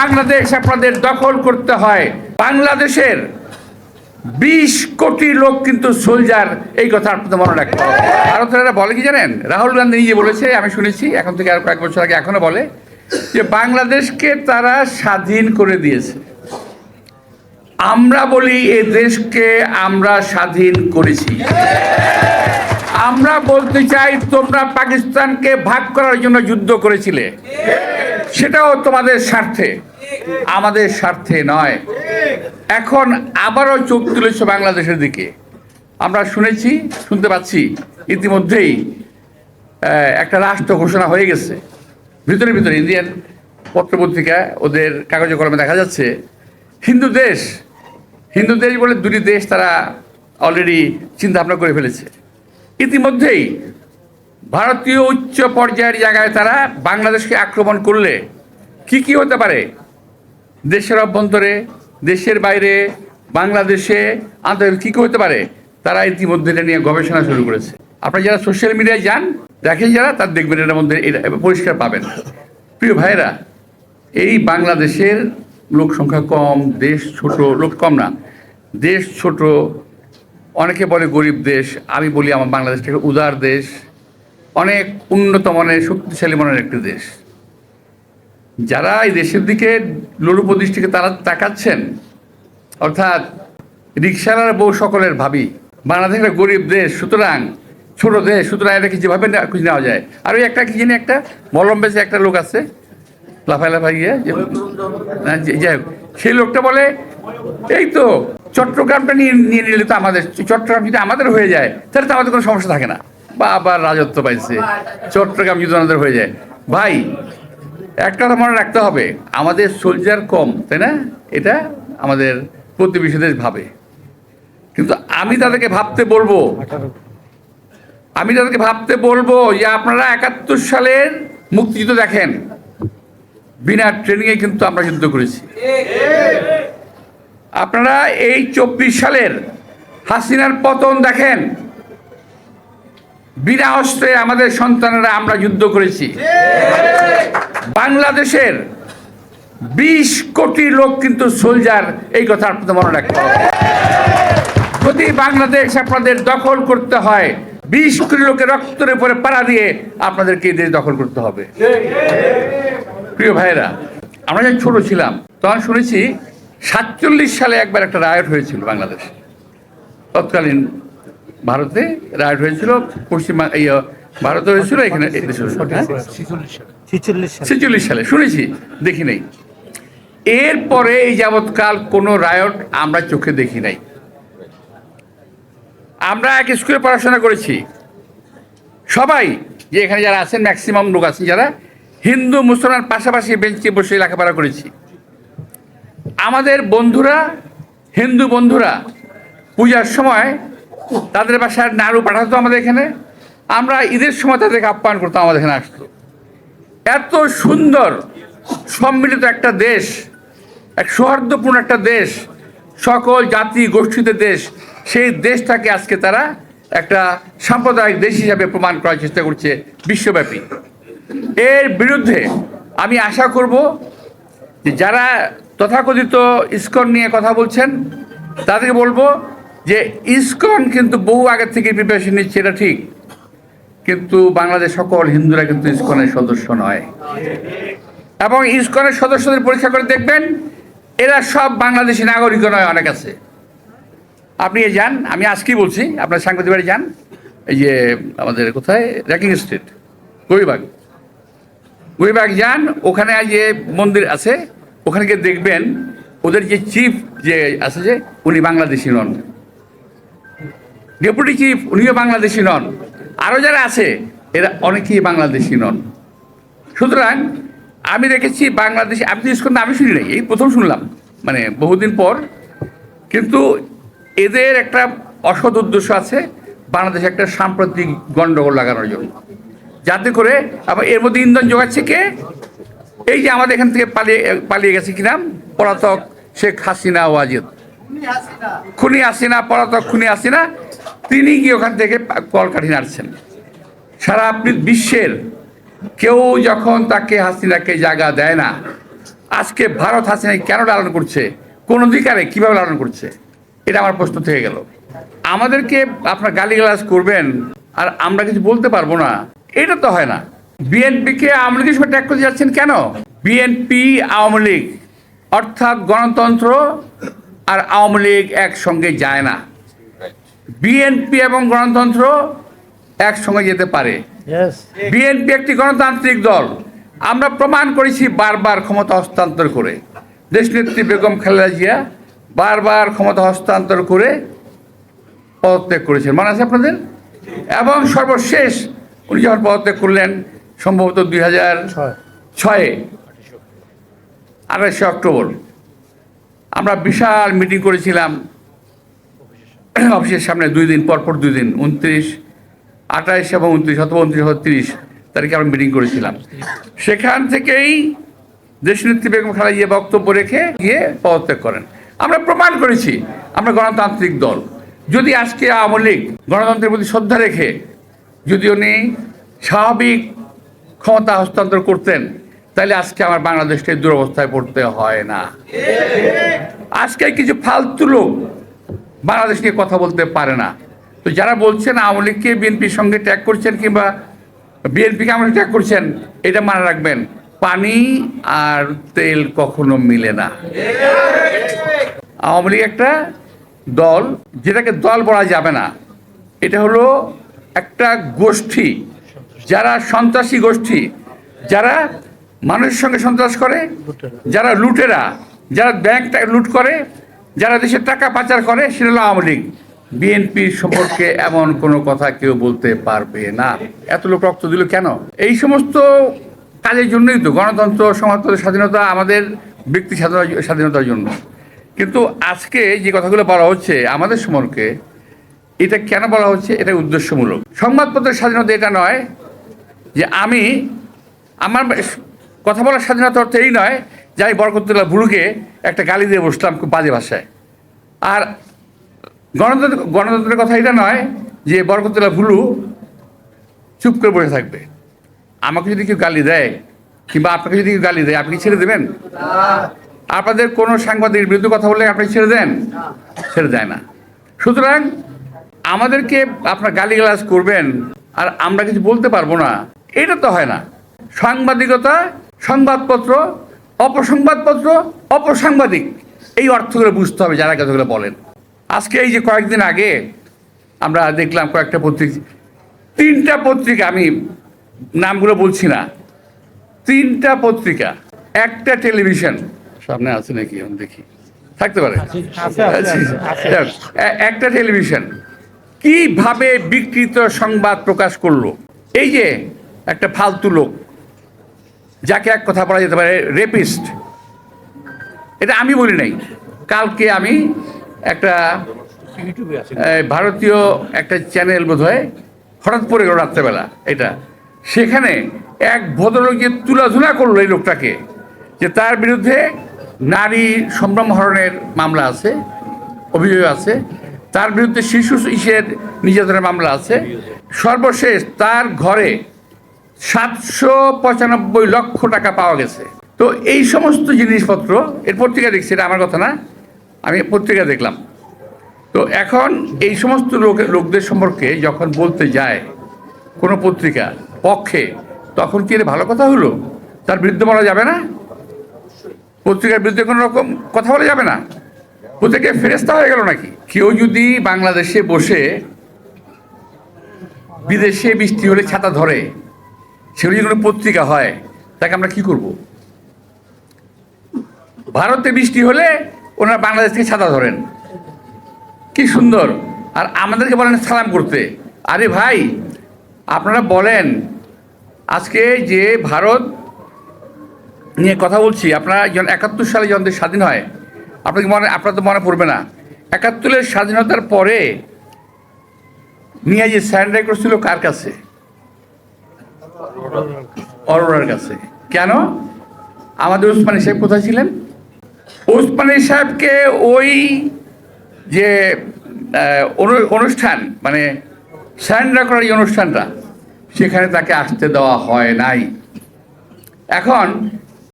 বাংলাদেশ আপনাদের দখল করতে হয়। বাংলাদেশের বিশ কোটি লোক কিন্তু সোলজার, এই কথা আপনাদের মনে রাখতে হবে। এরা বলে কি জানেন? রাহুল গান্ধী নিজে বলেছে, আমি শুনেছি, এখন থেকে আর কয়েক বছর আগে এখনও বলে, যে বাংলাদেশকে তারা স্বাধীন করে দিয়েছে। আমরা বলি এ দেশকে আমরা স্বাধীন করেছি। আমরা বলতে চাই তোমরা পাকিস্তানকে ভাগ করার জন্য যুদ্ধ করেছিলে। সেটাও তোমাদের স্বার্থে। আমাদের স্বার্থে নয়। এখন আবারও চোখ তুলেছে বাংলাদেশের দিকে। আমরা শুনেছি, শুনতে পাচ্ছি, ইতিমধ্যেই একটা রাষ্ট্র ঘোষণা হয়ে গেছে। ভিতরে ভিতরে ইন্ডিয়ান পত্রপত্রিকা, ওদের কাগজে কলমে দেখা যাচ্ছে, হিন্দু দেশ হিন্দু দেশ বলে দুটি দেশ তারা অলরেডি চিন্তা ভাবনা করে ফেলেছে। ইতিমধ্যেই ভারতীয় উচ্চ পর্যায়ের জায়গায় তারা বাংলাদেশকে আক্রমণ করলে কি কি হতে পারে? দেশের অভ্যন্তরে, দেশের বাইরে, বাংলাদেশে, আন্তর্জাতিক কী কী হতে পারে? তারা ইতিমধ্যে এটা নিয়ে গবেষণা শুরু করেছে। আপনারা যারা সোশ্যাল মিডিয়ায় যান, দেখেন যারা, তার দেখবেন এটার মধ্যে এটা পরিষ্কার পাবেন। প্রিয় ভাইরা এই বাংলাদেশের লোক সংখ্যা কম, দেশ ছোট, লোক কম না। দেশ ছোট, অনেকে বলে গরিব দেশ, আমি বলি আমার বাংলাদেশটাকে উদার দেশ। অনেক উন্নত মানের, শক্তিশালী মনের একটি দেশ। যারা এই দেশের দিকে লোলুপ দৃষ্টিকে তারা তাকাচ্ছেন, অর্থাৎ রিক্সালার বউ সকলের ভাবি বাংলাদেশ একটা গরিব দেশ, সুতরাং ছোট দেশ, সুতরাং এটাকে যেভাবে খুঁজে নেওয়া যায়। আর ওই একটা কি জানি একটা, মলম বেশি একটা লোক আছে লাফাই লাফাই গিয়ে যাই হোক, সেই লোকটা বলে, এই তো, চট্টগ্রামটা নিয়ে নিয়ে নিলে তো আমাদের, চট্টগ্রাম যদি আমাদের হয়ে যায়, তাহলে তো আমাদের কোনো সমস্যা থাকে না। বা আবার রাজত্ব পাইছে। চট্টগ্রাম যদি আমাদের হয়ে যায়। ভাই একটা কথা মনে রাখতে হবে, আমাদের সোলজার কম, তাই না? এটা আমাদের প্রতিবেশী দেশ ভাবে। কিন্তু আমি তাদেরকে ভাবতে বলব, আমি তাদেরকে ভাবতে বলব যে আপনারা একাত্তর সালের মুক্তিযুদ্ধ দেখেন। বিনা ট্রেনিংয়ে কিন্তু আমরা যুদ্ধ করেছি। আপনারা এই চব্বিশ সালের হাসিনার পতন দেখেন। বিনা অস্ত্রে আমাদের সন্তানেরা আমরা যুদ্ধ করেছি। বাংলাদেশের বিশ কোটি লোক কিন্তু সোলজার, এই কথা আপনাদের মনে রাখতে হবে। যদি বাংলাদেশ আপনাদের দখল করতে হয়। বিশ কোটি লোকের রক্তের উপরে পাড়া দিয়ে আপনাদেরকে দেশ দখল করতে হবে। প্রিয় ভাইয়েরা, আমরা যখন ছোট ছিলাম, তখন শুনেছি সাতচল্লিশ সালে একবার একটা রায়ট হয়েছিল বাংলাদেশ। তৎকালীন ভারতে রায়ট হয়েছিল পশ্চিমা ইয়ে, ভারতে হয়েছিল এখানে হ্যাঁ? ছিচল্লিশ সালে। ছেচল্লিশ সালে শুনেছি দেখি নাই। এরপরে এই যাবৎকাল কোনো রায়ট আমরা চোখে দেখি নাই। আমরা এক স্কুলে পড়াশোনা করেছি। সবাই যে এখানে যারা আছেন ম্যাক্সিমাম লোক আছেন যারা হিন্দু মুসলমান পাশাপাশি বেঞ্চে বসে লেখাপড়া করেছি। আমাদের বন্ধুরা হিন্দু বন্ধুরা পূজার সময় তাদের বাসায় নাড়ু পাঠাতো আমাদের এখানে। আমরা ঈদের সময় তাদেরকে আপ্যায়ন করতাম, আমাদের এখানে আসতো। এত সুন্দর, সম্মিলিত একটা দেশ, এক সৌহার্দ্যপূর্ণ একটা দেশ, সকল জাতি গোষ্ঠীতে দেশ, সেই দেশটাকে আজকে তারা একটা সাম্প্রদায়িক দেশ হিসাবে প্রমাণ করার চেষ্টা করছে বিশ্বব্যাপী। এর বিরুদ্ধে আমি আশা করব যে যারা তথাকথিত ইস্কন নিয়ে কথা বলছেন, তাদেরকে বলব যে ইস্কন কিন্তু বহু আগের থেকে প্রিপারেশন নিচ্ছে, এটা ঠিক। কিন্তু বাংলাদেশ সকল হিন্দুরা কিন্তু ইস্কনের সদস্য নয়। এবং ইস্কনের সদস্যদের পরীক্ষা করে দেখবেন, এরা সব বাংলাদেশি নাগরিক নয়, অনেক আছে। আপনি এ যান, আমি আজকেই বলছি? আপনার সাংবাদিক বাড়ি যান। এই যে আমাদের কোথায়? Racking street গরিবাগ। গরিবাগ যান, ওখানে যে মন্দির আছে, ওখানে গিয়ে দেখবেন, ওদের যে চিফ যে আছে যে, উনি বাংলাদেশি নন। ডেপুটি চিফ উনিও বাংলাদেশি নন। আরও যারা আছে, এরা অনেকেই বাংলাদেশি নন। সুতরাং আমি দেখেছি বাংলাদেশি, আমি তো ইস্কন আমি শুনি নাই, এই প্রথম শুনলাম মানে বহুদিন পর। কিন্তু এদের একটা অসৎ উদ্দেশ্য আছে, বাংলাদেশে একটা সাম্প্রতিক গণ্ডগোল লাগানোর জন্য। যাতে করে আবার এর মধ্যে ইন্ধন যোগাচ্ছে কে? এই যে আমাদের এখান থেকে পালিয়ে পালিয়ে গেছে কি নাম? পলাতক শেখ হাসিনা ওয়াজিদ। খুনি হাসিনা, পলাতক খুনি হাসিনা তিনি কি ওখান থেকে কলকাঠি নাড়ছেন। সারা আপনি বিশ্বের কেউ যখন তাকে হাসিনাকে জায়গা দেয় না, আজকে ভারত হাসিনাকে কেন লালন করছে, কোন অধিকারে কীভাবে লালন করছে, এটা আমার প্রশ্ন থেকে গেল। আমাদেরকে আপনার গালিগালাজ করবেন, আর আমরা কিছু বলতে পারব না, এটা তো হয় না। বিএনপিকে আওয়ামী লীগের সঙ্গে ট্যাগ করতে যাচ্ছেন কেন? বিএনপি, আওয়ামী লীগ, অর্থাৎ গণতন্ত্র আর আওয়ামী লীগ একসঙ্গে যায় না। বিএনপি এবং গণতন্ত্র একসঙ্গে যেতে পারে। বিএনপি একটি গণতান্ত্রিক দল। আমরা প্রমাণ করেছি বারবার ক্ষমতা হস্তান্তর করে। দেশ দেশনেত্রী বেগম খালেদা জিয়া বারবার ক্ষমতা হস্তান্তর করে পদত্যাগ করেছেন। মনে আছে আপনাদের? এবং সর্বশেষ উনি যখন পদত্যাগ করলেন সম্ভবত দুই হাজার ছয়। ছয়ে আঠাশে অক্টোবর। আমরা বিশাল মিটিং করেছিলাম অফিসের সামনে দুই দিন পরপর দুই দিন, উনত্রিশ, আঠাইশ এবং উনত্রিশ অথবা উনত্রিশ অথবা তিরিশ তারিখে আমরা মিটিং করেছিলাম। সেখান থেকেই দেশনেত্রী বেগম খালেদা গিয়ে বক্তব্য রেখে গিয়ে পদত্যাগ করেন। আমরা প্রমাণ করেছি, আমরা গণতান্ত্রিক দল। যদি আজকে আওয়ামী লীগ গণতন্ত্রের প্রতি শ্রদ্ধা রেখে যদি উনি স্বাভাবিক ক্ষমতা হস্তান্তর করতেন, তাহলে আজকে আমার বাংলাদেশকে দুরবস্থায় পড়তে হয় না। আজকে কিছু ফালতু লোক বাংলাদেশ নিয়ে কথা বলতে পারে না। তো যারা বলছেন আওয়ামী লীগকে বিএনপির সঙ্গে ট্যাগ করছেন কিংবা বিএনপিকে আমরা ট্যাগ করছেন, এটা মনে রাখবেন। পানি আর তেল কখনো মিলে না। আওয়ামী লীগ একটা দল, যেটাকে দল বলা যাবে না। এটা হলো একটা গোষ্ঠী। যারা সন্ত্রাসী গোষ্ঠী, যারা মানুষের সঙ্গে সন্ত্রাস করে, যারা লুটেরা, যারা ব্যাংকটা লুট করে যারা দেশের টাকা পাচার করে, সেটা হলো আওয়ামী লীগ। বিএনপির সম্পর্কে এমন কোনো কথা কেউ বলতে পারবে না। এত লোক রক্ত দিল কেন? এই সমস্ত কাজের জন্যই তো গণতন্ত্র, সমাজতন্ত্র, স্বাধীনতা আমাদের ব্যক্তি স্বাধীনতা, স্বাধীনতার জন্য। কিন্তু আজকে যে কথাগুলো বলা হচ্ছে আমাদের সম্পর্কে, এটা কেন বলা হচ্ছে? এটা উদ্দেশ্যমূলক। সংবাদপত্রের স্বাধীনতা এটা নয় যে আমি, আমার কথা বলার স্বাধীনতা অর্থ এই নয় যে আমি বরকতুল্লাহ বুড়ুকে, একটা গালি দিয়ে বসলাম খুব বাজে ভাষায়। আর গণতন্ত্র, গণতন্ত্রের কথা এটা নয় যে বরকতুল্লাহ ভুলু চুপ করে বসে থাকবে। আমাকে যদি কেউ গালি দেয়, কিংবা আপনাকে যদি কেউ গালি দেয়, আপনি ছেড়ে দেবেন? আপনাদের কোনো সাংবাদিকের বিরুদ্ধে কথা বললে আপনি ছেড়ে দেন? ছেড়ে দেয় না। সুতরাং আমাদেরকে আপনার গালিগালাজ করবেন, আর আমরা কিছু বলতে পারব না। এটা তো হয় না। সাংবাদিকতা, সংবাদপত্র অপসংবাদপত্র অপসাংবাদিক এই অর্থগুলো বুঝতে হবে যারা কথাগুলো বলেন। আজকে এই যে কয়েকদিন আগে আমরা দেখলাম কয়েকটা পত্রিকা তিনটা পত্রিকা আমি নামগুলো বলছি না। তিনটা পত্রিকা একটা টেলিভিশন। সামনে আছে নাকি? আমি দেখি। থাকতে পারে? একটা টেলিভিশন। কীভাবে বিকৃত সংবাদ প্রকাশ করল? এই যে একটা ফালতু লোক যাকে এক কথা বলা যেতে পারে রেপিস্ট এটা আমি বলি নাই। কালকে আমি একটা ভারতীয় একটা চ্যানেল বোধ হয় হঠাৎ পড়ে গেল রাত্রেবেলা এটা। সেখানে এক ভদ্রলোককে তুলাধুলা করল এই লোকটাকে যে তার বিরুদ্ধে নারী সম্ভ্রম হরণের মামলা আছে অভিযোগ আছে তার বিরুদ্ধে শিশু ইসের নির্যাতনের মামলা আছে। সর্বশেষ তার ঘরে সাতশো পঁচানব্বই লক্ষ টাকা পাওয়া গেছে। তো এই সমস্ত জিনিসপত্র এর পত্রিকা দেখছি, এটা আমার কথা না, আমি পত্রিকা দেখলাম। তো এখন এই সমস্ত লোক, লোকদের সম্পর্কে যখন বলতে যায় কোনো পত্রিকা পক্ষে, তখন কি এটা ভালো কথা হলো? তার বিরুদ্ধে বলা যাবে না? পত্রিকার বিরুদ্ধে কোনো রকম কথা বলা যাবে না? পত্রিকা ফেরেস্তা হয়ে গেল নাকি? কেউ যদি বাংলাদেশে বসে বিদেশে বৃষ্টি হলে ছাতা ধরে সেগুলো যদি পত্রিকা হয়, তাকে আমরা কি করব? ভারতে বৃষ্টি হলে ওনারা বাংলাদেশ থেকে ছাতা ধরেন। কি সুন্দর। আর আমাদেরকে বলেন সালাম করতে। আরে ভাই, আপনারা বলেন, আজকে যে ভারত নিয়ে কথা বলছি, আপনারা যখন একাত্তর সালে যখন স্বাধীন হয় আপনাকে মনে আপনার তো মনে পড়বে না। একাত্তরের স্বাধীনতার পরে নিয়ে যে স্যান্ডাই করছিল কার কাছে? অরোরার কাছে। কেন? আমাদের উসমানী সাহেব কোথায় ছিলেন? উসমানী সাহেবকে ওই যে অনু- অনুষ্ঠান মানে স্যান্ডা করার এই অনুষ্ঠানটা, সেখানে তাকে আসতে দেওয়া হয় নাই। এখন